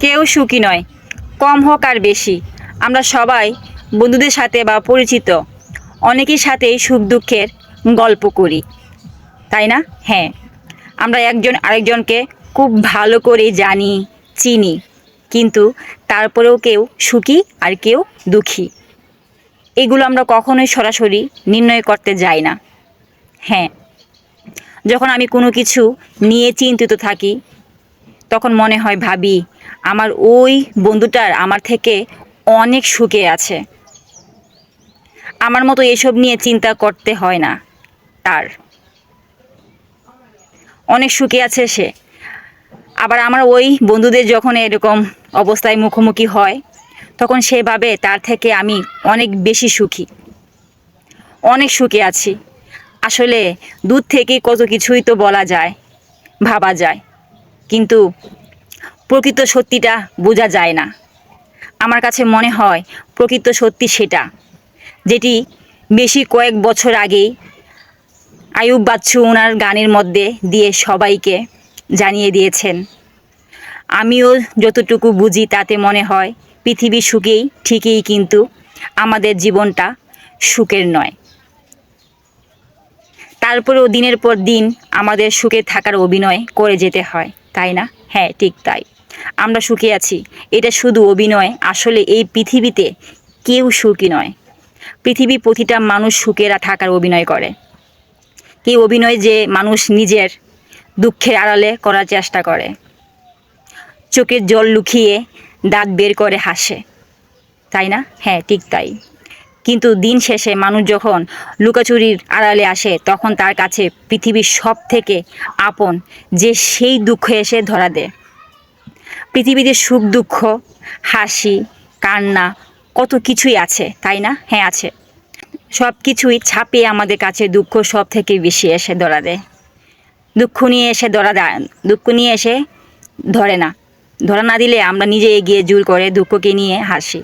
কেউ সুখী নয়। কম হোক আর বেশি। আমরা সবাই বন্ধুদের সাথে বা পরিচিত। অনেকের সাথেই সুখ দুঃখের গল্প করি। তাই না? হ্যাঁ। আমরা একজন আরেকজনকে খুব ভালো করে জানি, চিনি। কিন্তু তারপরেও কেউ সুখী আর কেউ দুঃখী। এগুলো আমরা কখনোই সরাসরি নির্ণয় করতে যাই না। হ্যাঁ। যখন আমি কোনো কিছু নিয়ে চিন্তিত থাকি, তখন মনে হয় ভাবি আমার ওই বন্ধুটার আমার থেকে অনেক সুখে আছে। আমার মতো এসব নিয়ে চিন্তা করতে হয় না তার। অনেক সুখে আছে সে। আবার আমার ওই বন্ধুদের যখন এরকম অবস্থায় মুখোমুখি হয়, তখন সেভাবে তার থেকে আমি অনেক বেশি সুখী। অনেক সুখে আছি। আসলে দূর থেকে কত কিছুই তো বলা যায়, ভাবা যায়। কিন্তু প্রকৃত সত্যিটা বোঝা যায় না। আমার কাছে মনে হয় প্রকৃত সত্যি সেটা, যেটি বেশি কয়েক বছর আগেই আয়ুব বাচ্চু ওনার গানের মধ্যে দিয়ে সবাইকে জানিয়ে দিয়েছেন। আমিও যতটুকু বুঝি তাতে মনে হয় পৃথিবী সুখেই ঠিকই কিন্তু আমাদের জীবনটা সুখের নয়। তারপরেও দিনের পর দিন আমাদের সুখে থাকার অভিনয় করে যেতে হয়, তাই না? হ্যাঁ ঠিক তাই। আমরা সুখে আছি। এটা শুধু অভিনয়, আসলে এই পৃথিবীতে কেউ সুখী নয়। পৃথিবী প্রতিটা মানুষ সুখেরা থাকার অভিনয় করে। এই অভিনয় যে মানুষ নিজের দুঃখের আড়ালে করার চেষ্টা করে। চোখের জল লুকিয়ে দাঁত বের করে হাসে। তাই না? হ্যাঁ ঠিক তাই। কিন্তু দিন শেষে মানুষ যখন লুকাচুরির আড়ালে আসে, তখন তার কাছে পৃথিবীর সব থেকে আপন যে সেই দুঃখ এসে ধরা দেয়। পৃথিবীতে সুখ, দুঃখ, হাসি, কান্না, কত কিছুই আছে, তাই না? হ্যাঁ আছে। সব কিছুই ছাপিয়ে আমাদের কাছে দুঃখ সব থেকে বেশি এসে ধরা দেয় দুঃখ নিয়ে এসে ধরা দেয় দুঃখ নিয়ে এসে ধরে না। ধরা না দিলে আমরা নিজে এগিয়ে জোর করে দুঃখকে নিয়ে হাসি।